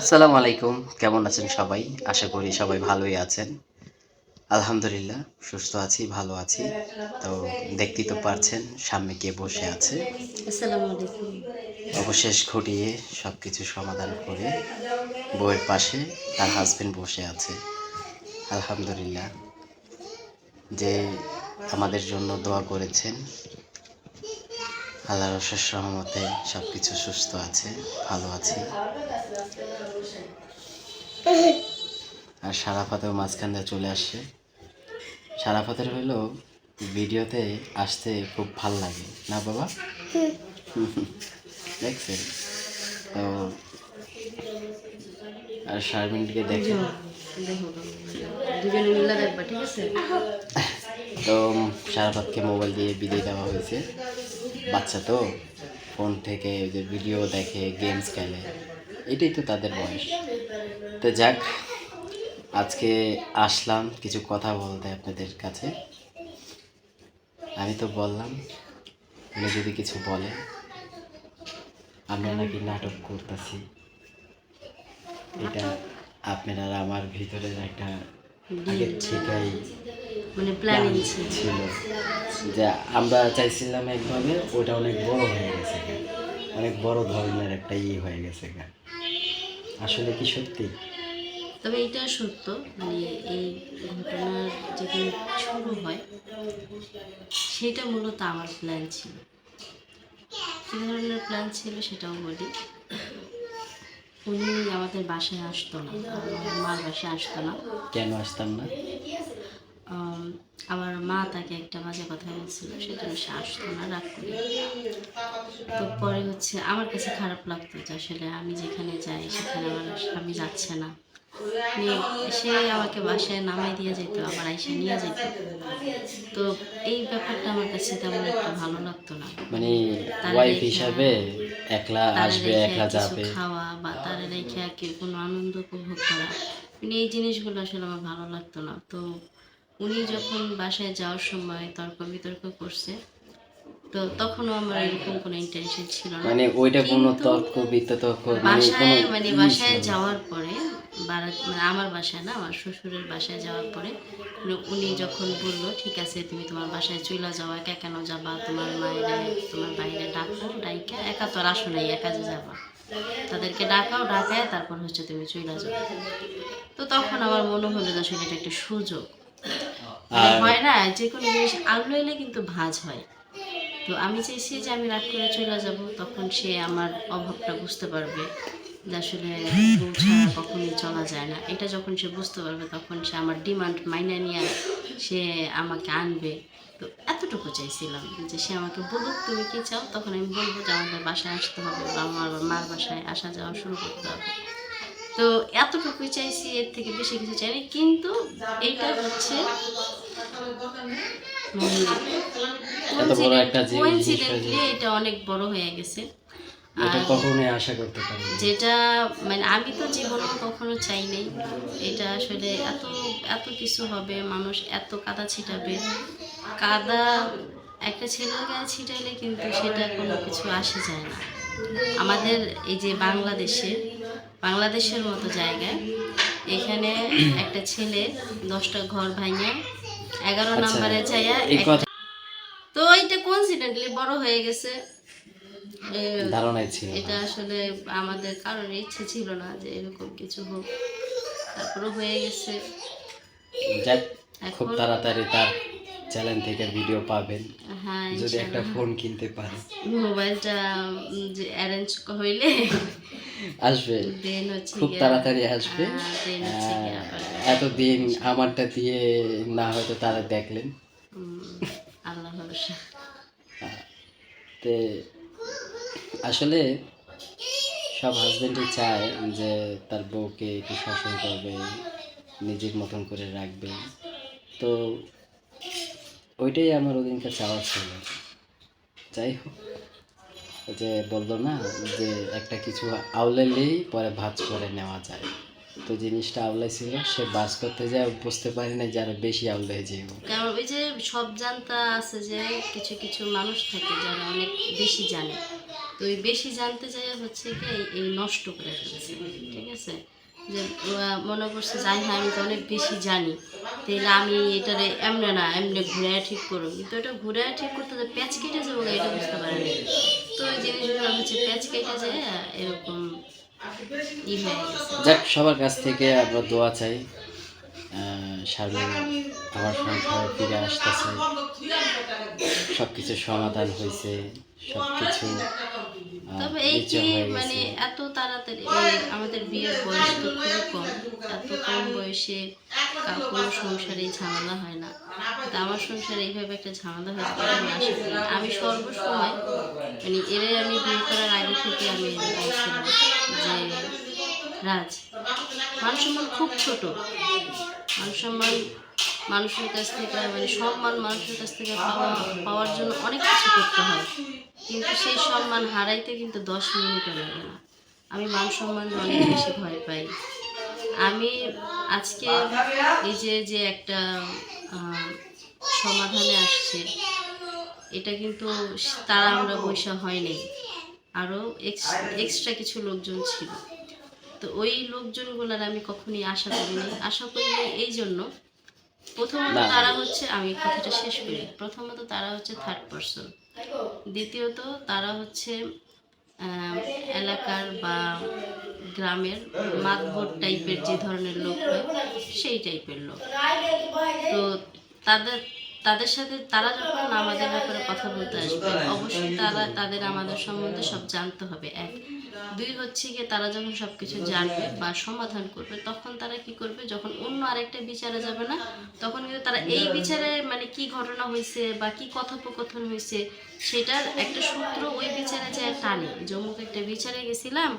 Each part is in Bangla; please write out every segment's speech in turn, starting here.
আসসালামু আলাইকুম। কেমন আছেন সবাই? আশা করি সবাই ভালোই আছেন। আলহামদুলিল্লাহ সুস্থ আছি ভালো আছি। তো দেখতেই তো পারছেন সামনে কে বসে আছে। অবশেষ ঘটিয়ে সব কিছু সমাধান করে বউয়ের পাশে তার হাজবেন্ড বসে আছে। আলহামদুলিল্লাহ। যে আমাদের জন্য দোয়া করেছেন আল্লাহর অশেষ রহমতে সব কিছু সুস্থ আছে ভালো আছি। আর সারাফাতেও মাঝখান দিয়ে চলে আসছে। সারাফাতের হলো ভিডিওতে আসতে খুব ভালো লাগে না বাবা? দেখছেন? তো আর শারমিনকে দেখে তো সারাফাতকে মোবাইল দিয়ে বিদায় দেওয়া হয়েছে। বাচ্চা তো ফোন থেকে যে ভিডিও দেখে গেমস খেলে, এটাই তো তাদের বয়স। তো যাক, আজকে আসলাম কিছু কথা বলতে আপনাদের কাছে। আমি তো বললাম, উনি যদি কিছু বলে, আমরা নাকি নাটক করতেছি। এটা আপনারা আমার ভিতরের একটা থেকেই মানে প্ল্যানিং ছিল। যে আমরা চাইছিলাম একভাবে ওটা অনেক বড় হয়ে গেছে। অনেক বড় ধরনের একটা ই হয়ে গেছে। আসলে কি সত্যি? তবে এটা সত্য মানে এই ঘটনার যেখানে শুরু হয় সেটা মূলত আমার প্ল্যান ছিল। কী ধরনের প্ল্যান ছিল সেটাও বলি। উনি আমাদের বাসায় আসতো না। মার বাসায় আসতো না। কেন আসতাম না? আমার মা তাকে একটা বাজে কথা বলছিল সেজন্য সে আসতো না রাগ করে। তো পরে হচ্ছে আমার কাছে খারাপ লাগতো যে আসলে আমি যেখানে যাই সেখানে আমার স্বামী যাচ্ছে না। নিয়ে সে আমাকে বাসায় নামাই দিয়ে যেত আবার আইসে নিয়ে যেত। তো এই ব্যাপারটা আমার কাছে তেমন একটা ভালো লাগতো না। মানে ওয়াইফ হিসাবে একলা আসবে একলা যাবে। খাওয়া বা তারে রেখে কি কোনো আনন্দ উপভোগ করা। মানে এই জিনিসগুলো আসলে আমার ভালো লাগতো না। তো উনি যখন বাসায় যাওয়ার সময় তর্ক বিতর্ক করছে তো তখনও আমার এরকম কোনো ইন্টেনশন ছিল না। মানে ওইটা কোনো তর্ক বিতর্ক মানে বাসায় মানে বাসায় যাওয়ার পরে মানে আমার বাসায় না আমার শ্বশুরের বাসায় যাওয়ার পরে মানে উনি যখন বলল ঠিক আছে তুমি তোমার বাসায় চলে যাও একা কেন যাবা? তোমার মায়ের তোমার বাইরে ডাকো ডাইকা একা তো আর আসো নাই একা যে যাবা। তাদেরকে ডাকাও ডাকায় তারপর হচ্ছে তুমি চলে যাও। তো তখন আমার মনে হলো যে আসলে এটা একটা সুযোগ। মানে হয় না যে কোনো জিনিস আলু এলে কিন্তু ভাজ হয়। তো আমি চাইছি যে আমি রাগ করে চলে যাব, তখন সে আমার অভাবটা বুঝতে পারবে যে আসলে কখনই চলা যায় না। এটা যখন সে বুঝতে পারবে, তখন সে আমার ডিমান্ড মাইনে নিয়ে সে আমাকে আনবে। তো এতটুকু চাইছিলাম যে সে আমাকে বলুক, তুমি কি চাও? তখন আমি বলব যে আমাদের বাসায় আসতে হবে বা আমার মার বাসায় আসা যাওয়া শুরু করতে হবে। তো এতটুকুই চাইছি, এর থেকে বেশি কিছু চাইনি। কিন্তু এইটা হচ্ছে এত বড় একটা কোইন্সিডেন্টলি এটা অনেক বড় হয়ে গেছে। এটা কখনোই আশা করতে পারি যেটা মানে আমি তো জীবনে কখনো চাই নাই। এটা আসলে এত এত কিছু হবে মানুষ এত কাদা ছিটাবে। কাদা একটা ছেলের গায়ে ছিটাইলে কিন্তু সেটা কোনো কিছু আসে যায় না। আমাদের এই যে বাংলাদেশে বাংলাদেশের মতো জায়গায় এখানে একটা ছেলে দশটা ঘর ভাঙে এগারো আচ্ছা, নম্বরে ছায়া তো এটা কোইন্সিডেন্টলি বড় হয়ে গেছে। ধারণাই ছিল এটা আসলে আমাদের কারোর ইচ্ছে ছিল না যে এরকম কিছু হোক। তারপরে হয়ে গেছে। যাক খুব এখন- তাড়াতাড়ি তার চ্যানেল থেকে ভিডিও পাবেন। হ্যাঁ যদি একটা ফোন কিনতে পারে মোবাইলটা যে অ্যারেঞ্জ হইলে আসবে। খুব তাড়াতাড়ি আসবে। হ্যাঁ, আবার এতদিন আমারটা দিয়ে না হয়তো তারা দেখলেন। আল্লাহ ভরসা। তে আসলে সব হাজবেন্ডই চায় যে তার বউকে একটু শাসন করবে নিজের মতন করে রাখবে। তো ওইটাই আমার ওদিনকে চাওয়া ছিল। যাই হোক যে বলল না যে একটা কিছু আউলাইলেই পরে ভাজ করে নেওয়া যায়। তো জিনিসটা আউলাই ছিল, সে বাস করতে যায়, বুঝতে পারি না যে আরও বেশি আউলাই যে কারণ ওই যে সব জানতা আছে যে কিছু কিছু মানুষ থাকে যারা অনেক বেশি জানে। তো ওই বেশি জানতে চাই হচ্ছে কি এই নষ্ট করে ফেলছে, ঠিক আছে? যে মনে করছে যাই হ্যাঁ আমি তো অনেক বেশি জানি। তাহলে আমি এটারে এমনে না, এমনি ঘুরে ঠিক করব কিন্তু এটা ঘুরে ঠিক করতে যে প্যাচ কেটে যাব এটা বুঝতে পারিনি তো ওই জিনিসগুলো হচ্ছে প্যাচ কেটে যায় এরকম যাক, সবার কাছ থেকে আমরা দোয়া চাই। আহ, আমার সংসারে ফিরে আসতেছে। সব কিছুর সমাধান হয়েছে সব কিছু তবে এই কি মানে এত তাড়াতাড়ি আমাদের বিয়ের বয়স তো খুবই কম এত কম বয়সে কোনো সংসারে ঝামেলা হয় না। তো আমার সংসারে এইভাবে একটা ঝামেলা হয়েছে আমি আশা করি। আমি সর্বসময় মানে এর আমি বিয়ে করার আগে থেকে আমি বলছিলাম যে রাজ। মান সম্মান খুব ছোট। মান সম্মান মানুষের কাছ থেকে মানে সম্মান মানুষের কাছ থেকে পাওয়া, পাওয়ার জন্য অনেক কিছু করতে হয়। কিন্তু সেই সম্মান হারাইতে কিন্তু দশ মিনিটও লাগে না। আমি মান সম্মান অনেক বেশি ভয় পাই। আমি আজকে এই যে যে একটা সমাধানে আসছে, এটা কিন্তু তারা আমরা বৈশা হয়নি। আরও এক্সট্রা কিছু লোকজন ছিল। তো ওই লোকজনগুলোর আমি কখনই আশা করিনি। আশা করিনি এই জন্য। প্রথমত তারা হচ্ছে আমি কথাটা শেষ করি। প্রথমত তারা হচ্ছে থার্ড পার্সন দ্বিতীয়ত তারা হচ্ছে এলাকার বা গ্রামের মাতবর টাইপের যে ধরনের লোক হয় সেই টাইপের লোক। তো তাদের তাদের সাথে তারা যখন আমাদের ব্যাপারে কথা বলতে আসবে অবশ্যই তারা তাদের আমাদের সম্বন্ধে সব জানতে হবে। এক। দুই হচ্ছে গিয়ে তারা যখন সব কিছু জানবে বা সমাধান করবে তখন তারা কি করবে? যখন অন্য আরেকটা বিচারে যাবে না তখন কিন্তু তারা এই বিচারে মানে কি ঘটনা হয়েছে বা কি কথোপকথন হয়েছে সেটার একটা সূত্র ওই বিচারে যায় টানে। জম্মুকে একটা বিচারে গেছিলাম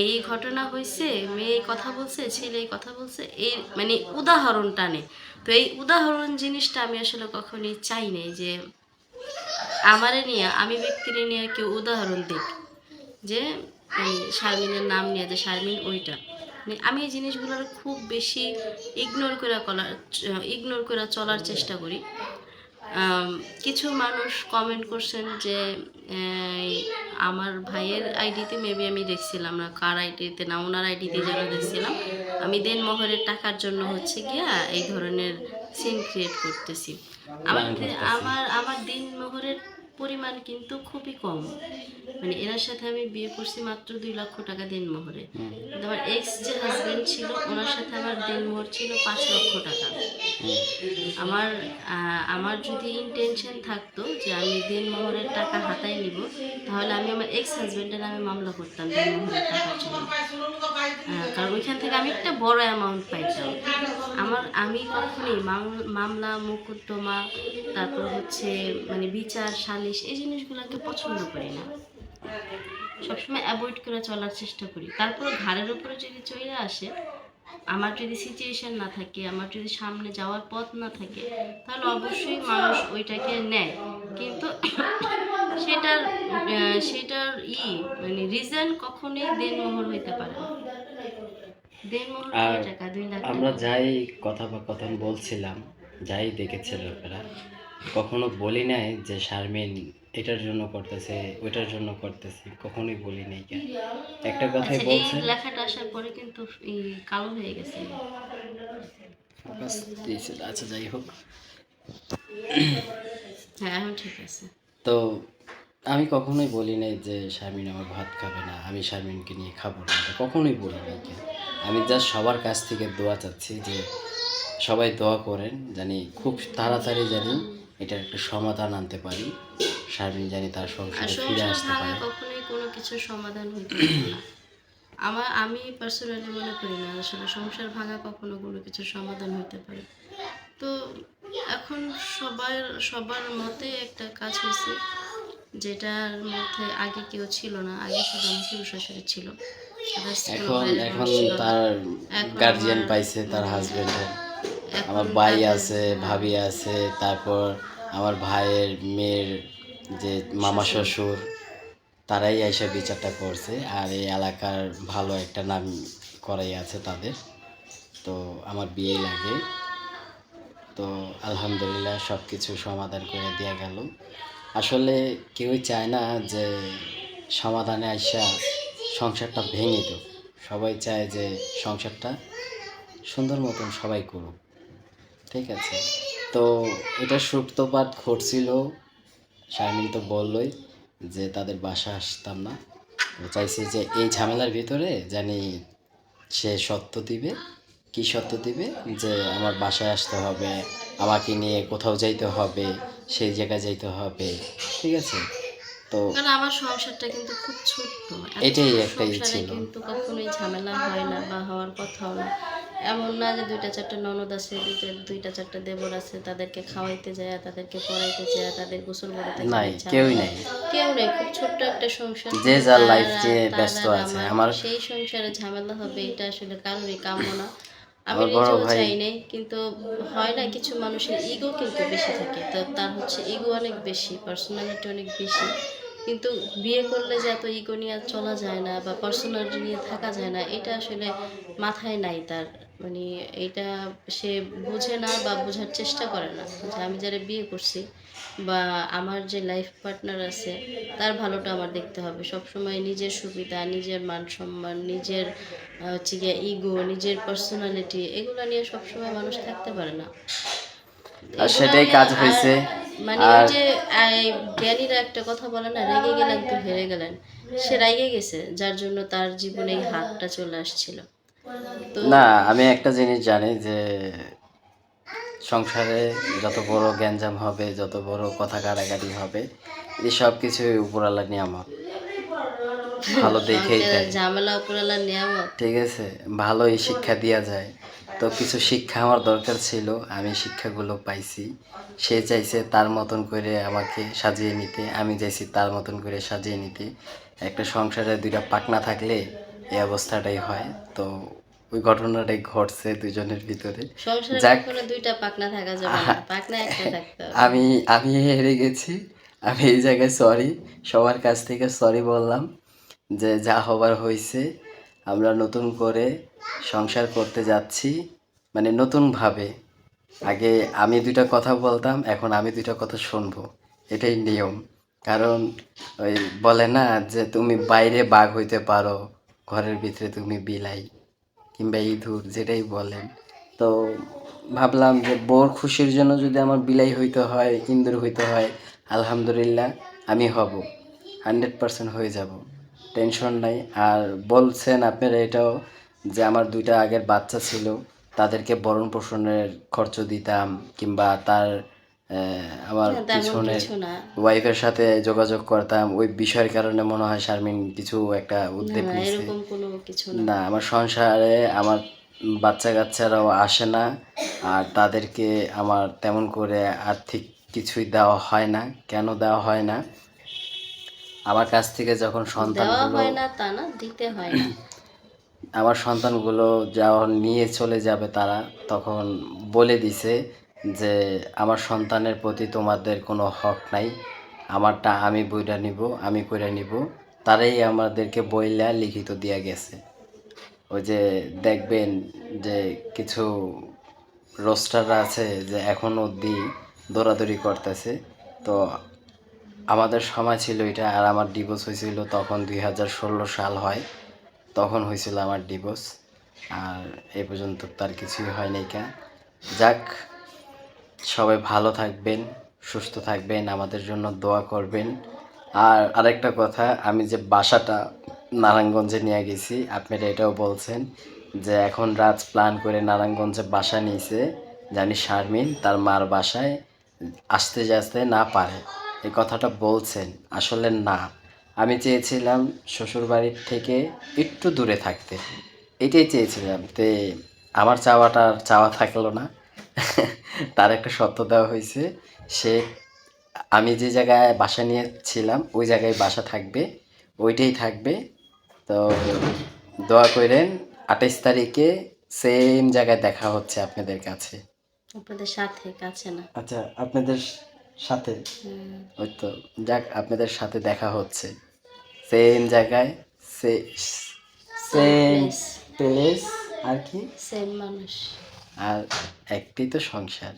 এই ঘটনা হয়েছে মেয়ে এই কথা বলছে, ছেলে এই কথা বলছে, এই মানে উদাহরণ টানে। তো এই উদাহরণ জিনিসটা আমি আসলে কখনই চাই নাই যে আমারে নিয়ে, আমি ব্যক্তিরে নিয়ে কেউ উদাহরণ দিক। যে মানে শারমিনের নাম নিয়ে, যে শারমিন ওইটা। মানে আমি এই জিনিসগুলোর খুব বেশি ইগনোর করে কলার ইগনোর করে চলার চেষ্টা করি। কিছু মানুষ কমেন্ট করছেন যে আমার ভাইয়ের আইডিতে মেবি আমি দেখছিলাম না কার আইডিতে না ওনার আইডিতে যেন দেখছিলাম। আমি দেন মহরের টাকার জন্য হচ্ছে গিয়া এই ধরনের সিন ক্রিয়েট করতেছি। আমার আমার আমার দিন দিনমোহরের পরিমাণ কিন্তু খুবই কম। মানে এনার সাথে আমি বিয়ে করছি মাত্র দুই লক্ষ টাকা দিনমোহরে। কিন্তু আমার এক্স যে হাজবেন্ড ছিল, ওনার সাথে আমার দিনমোহর ছিল পাঁচ লক্ষ টাকা। আমার আমার যদি ইন্টেনশন থাকতো যে আমি দিনমোহরের টাকা হাতায় নিব, তাহলে আমি আমার এক্স হাজব্যান্ডের নামে মামলা করতাম দিনমোহরের টাকার জন্য। কারণ ওইখান থেকে আমি একটা বড় অ্যামাউন্ট পাইতাম। আমার, আমি কখনোই মাম- মামলা, মোকদ্দমা, তারপর হচ্ছে মানে বিচার, সালিশ এই জিনিসগুলোকে পছন্দ করি না। সবসময় অ্যাভয়েড করে চলার চেষ্টা করি। তারপর ঘাড়ের উপরে যদি চলে আসে আমার যদি সিচুয়েশন না থাকে আমার যদি সামনে যাওয়ার পথ না থাকে তাহলে অবশ্যই মানুষ ওইটাকে নেয়। কিন্তু সেটার সেটার ই মানে রিজন কখনোই দেনমোহর হইতে পারে না। আর আমরা যাই কথা বা কথা বলছিলাম যাই দেখেছে লোকেরা কখনো বলি নাই যে শারমিন এটার জন্য করতেছে ওইটার জন্য করতেছে কখনোই বলি নাই কেন? একটা কথাই আচ্ছা বলছে। লেখাটা আসার পরে কিন্তু কালো হয়ে গেছে। দিয়েছিল আচ্ছা যাই হোক। হ্যাঁ ঠিক আছে। তো আমি কখনোই বলি নাই যে শারমিন আমার ভাত খাবে না আমি শারমিনকে নিয়ে খাব না কখনোই বলি নাই কেন? আমি জাস্ট সবার কাছ থেকে দোয়া চাচ্ছি যে সবাই দোয়া করেন জানি খুব তাড়াতাড়ি জানি এটার একটা সমাধান আনতে পারি। শারমিন জানি তার সংসারে ফিরে আসতে পারে। কখনোই কোনো কিছুর সমাধান হইতে আমার আমি পার্সোনালি মনে করি না আসলে সংসার ভাঙা কখনো কোনো কিছুর সমাধান হইতে পারে। তো এখন সবার সবার মতে একটা কাজ হয়েছে যেটার মধ্যে আগে কেউ ছিল না আগে শুধু আমার শ্বশুর শাশুড়ি ছিল। এখন এখন। তার গার্জিয়ান পাইছে তার হাজবেন্ডের এখন আমার ভাই আছে ভাবি আছে তারপর আমার ভাইয়ের মেয়ের যে মামা শ্বশুর। তারাই এসে বিচারটা করছে আর এই এলাকার ভালো একটা নাম করাই আছে তাদের। তো আমার বিয়ে লাগে। তো আলহামদুলিল্লাহ সব কিছু সমাধান করে দেওয়া গেল। আসলে কেউই চায় না যে সমাধানে আইসা সংসারটা ভেঙে দিও সবাই চায় যে সংসারটা সুন্দর মতন সবাই করুক। ঠিক আছে। তো এটা সূত্রপাত ঘটছিল শারমিন তো বললই যে তাদের বাসা আসতাম না। চাইছে যে এই ঝামেলার ভিতরে জানি সে সত্য দিবে কি সত্য দিবে? যে আমার বাসায় আসতে হবে আমাকে নিয়ে কোথাও যাইতে হবে সেই জায়গায় যাইতে হবে ঠিক আছে? তো আমার সংসারটা কিন্তু খুব ছোট্ট। এটাই ছোট একটাই ছিল। কিন্তু কখনোই ঝামেলা হয় না বা হওয়ার কথাও না। এমন না যে দুইটা চারটা ননদ আছে দুইটা চারটা দেবর আছে তাদেরকে খাওয়াইতে যায় তাদেরকে পড়াইতে যায় তাদের গোসল করাতে নাই কেউই নাই। কেউ নেই খুব ছোট্ট একটা সংসার। যে যার নিয়ে তার ব্যস্ত আছে। আমার আমার- সেই সংসারে ঝামেলা হবে এটা আসলে কারোরই কাম্য না। আমি নিজেও চাই নাই কিন্তু হয় না কিছু মানুষের ইগো কিন্তু বেশি থাকে। তো তার হচ্ছে ইগো অনেক বেশি পার্সোনালিটি অনেক বেশি। কিন্তু বিয়ে করলে যে এত ইগো নিয়ে চলা যায় না বা পার্সোনালিটি নিয়ে থাকা যায় না এটা আসলে মাথায় নাই তার। মানে এটা সে বুঝে না বা বোঝার চেষ্টা করে না। যে আমি যারা বিয়ে করছি বা আমার যে লাইফ পার্টনার আছে তার ভালোটা আমার দেখতে হবে। সবসময় নিজের সুবিধা নিজের মান সম্মান নিজের হচ্ছে গিয়ে ইগো নিজের পার্সোনালিটি এগুলো নিয়ে সবসময় মানুষ থাকতে পারে না। সেটাই কাজ হয়েছে। মানে ওই যে জ্ঞানীরা একটা কথা বলে না রেগে গেলেন তো হেরে গেলেন। সে রেগে গেছে যার জন্য তার জীবনে এই হাতটা চলে আসছিল। না আমি একটা জিনিস জানি যে সংসারে যত বড় গ্যাঞ্জাম হবে যত বড় কথা কাটাকাটি হবে এই সব কিছুই উপরালা নিয়ামত। ভালো দেখেই ঝামেলা উপরালা নিয়ামত। ঠিক আছে ভালোই শিক্ষা দেওয়া যায়। তো কিছু শিক্ষা আমার দরকার ছিল আমি শিক্ষাগুলো পাইছি। সে চাইছে তার মতন করে আমাকে সাজিয়ে নিতে আমি চাইছি তার মতন করে সাজিয়ে নিতে। একটা সংসারে দুইটা পাকনা থাকলে এই অবস্থাটাই হয়। তো ওই ঘটনাটাই ঘটছে দুজনের ভিতরে। যাক। দুইটা পাকনা থাকা যাবে পাকনা একটা থাকতে আমি আমি হেরে গেছি। আমি এই জায়গায় সরি সবার কাছ থেকে সরি বললাম যে যা হবার হয়েছে আমরা নতুন করে সংসার করতে যাচ্ছি মানে নতুনভাবে। আগে আমি দুইটা কথা বলতাম এখন আমি দুইটা কথা শুনব। এটাই নিয়ম। কারণ ওই বলে না যে তুমি বাইরে বাঘ হইতে পারো ঘরের ভিতরে তুমি বিলাই কিংবা ইঁদুর, যেটাই বলেন। তো ভাবলাম যে বোর খুশির জন্য যদি আমার বিলাই হইতে হয় ইন্দুর হইতে হয়, আলহামদুলিল্লাহ আমি হব, হান্ড্রেড পার্সেন্ট হয়ে যাব, টেনশন নাই। আর বলছেন আপনারা এটাও যে আমার দুইটা আগের বাচ্চা ছিল, তাদেরকে বরণ পোষণের খরচ দিতাম কিংবা তার আমার পিছনে কিছু ওয়াইফের সাথে যোগাযোগ করতাম। ওই বিষয়ের কারণে মনে হয় শারমিন কিছু একটা উদ্যোগ না, নিছে। এরকম কোনো কিছু না। না আমার সংসারে আমার বাচ্চা কাচ্চারাও আসে না আর তাদেরকে আমার তেমন করে আর্থিক কিছুই দেওয়া হয় না। কেন দেওয়া হয় না? আমার কাছ থেকে যখন সন্তানগুলো হয় না তা না দিতে হয় না। আমার সন্তানগুলো যখন নিয়ে চলে যাবে তারা তখন বলে দিছে যে আমার সন্তানের প্রতি তোমাদের কোনো হক নাই, আমারটা আমি বইটা নিব, আমি কইরা নিব। তারাই আমাদেরকে বইলা লিখিত দিয়া গেছে। ওই যে দেখবেন যে কিছু রোস্টাররা আছে যে এখন অবধি দৌড়াদৌড়ি করতেছে। তো আমাদের সময় ছিল এটা, আর আমার ডিভোর্স হয়েছিল তখন দুই হাজার ষোলো সাল হয়। তখন হয়েছিল আমার ডিভোর্স আর এ পর্যন্ত তার কিছুই হয় নাই কা। যাক সবাই ভালো থাকবেন, সুস্থ থাকবেন, আমাদের জন্য দোয়া করবেন। আর আরেকটা কথা, আমি যে বাসাটা নারায়ণগঞ্জে নিয়ে গেছি আপনারা এটাও বলছেন যে এখন রাজ প্ল্যান করে নারায়ণগঞ্জে বাসা নিয়েছে, জানি শারমিন তার মার বাসায় আসতে আসতে না পারে। এই কথাটা বলছেন, আসলে না। আমি চেয়েছিলাম শ্বশুরবাড়ির থেকে একটু দূরে থাকতে। এটাই চেয়েছিলাম তে আমার চাওয়াটা চাওয়া থাকল না। তার একটা সত্য দেওয়া হয়েছে সে আমি যে জায়গায় বাসা নিয়েছিলাম ওই জায়গায় বাসা থাকবে ওইটাই থাকবে। তো দোয়া করেন আঠাইশ তারিখে সেম জায়গায় দেখা হচ্ছে আপনাদের কাছে। আপনাদের সাথে কাছে না। আচ্ছা আপনাদের সাথে? ওই তো যাক আপনাদের সাথে দেখা হচ্ছে। সেম জায়গায় সে সেম প্লেস আর কি? সেম মানুষ। আর একটি তো সংসার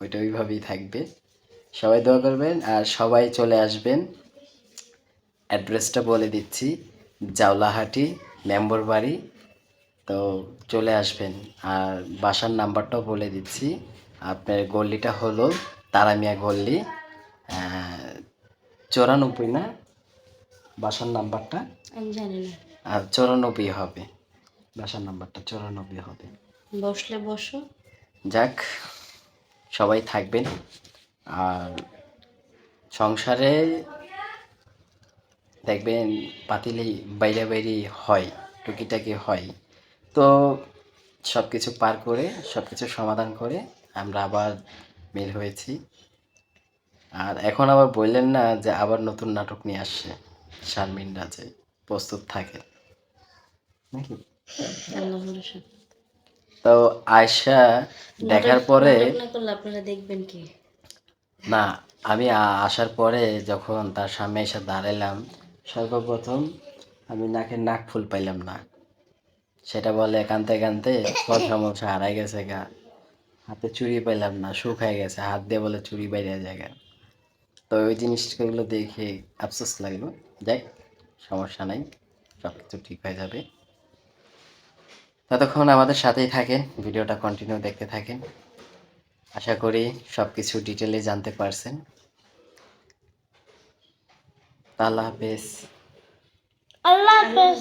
ওইটা ওইভাবেই থাকবে। সবাই দোয়া করবেন আর সবাই চলে আসবেন। অ্যাড্রেসটা বলে দিচ্ছি জাওলাহাটি মেম্বর বাড়ি। তো চলে আসবেন আর বাসার নাম্বারটাও বলে দিচ্ছি। আপনার গল্লিটা হলো তারামিয়া গল্লি চৌরানব্বই না? বাসার নাম্বারটা? আমি জানি না। আর চৌরানব্বই হবে। বাসার নাম্বারটা চৌরানব্বই হবে। বসলে বসো। যাক সবাই থাকবেন। আর সংসারে দেখবেন পাতিলেই বাইরে বাইরে হয় টুকিটাকি হয়। তো সব কিছু পার করে সব কিছু সমাধান করে আমরা আবার মিল হয়েছি। আর এখন আবার বললেন না যে আবার নতুন নাটক নিয়ে আসছে শারমিন রাজে। প্রস্তুত থাকে নাকি? আল্লাহ ভরসা তো আয়সা দেখার পরে আপনারা দেখবেন কি? না আমি আসার পরে যখন তার সামনে এসে দাঁড়ালাম সর্বপ্রথম আমি নাকের নাক ফুল পাইলাম না। সেটা বলে কানতে কানতে মশা হারাই গেছে গা। হাতে চুরি পাইলাম না শুকায় গেছে। হাত দিয়ে বলে চুরি বাইরে জায়গা তো ওই জিনিসগুলো দেখে আফসোস লাগল। যাই সমস্যা নাই সব কিছু ঠিক হয়ে যাবে। ততক্ষণ আমাদের সাথেই থাকেন, ভিডিওটা কন্টিনিউ দেখতে থাকেন। আশা করি সব কিছু ডিটেলে জানতে পারছেন। আল্লাহ হাফেজ। আল্লাহ হাফেজ।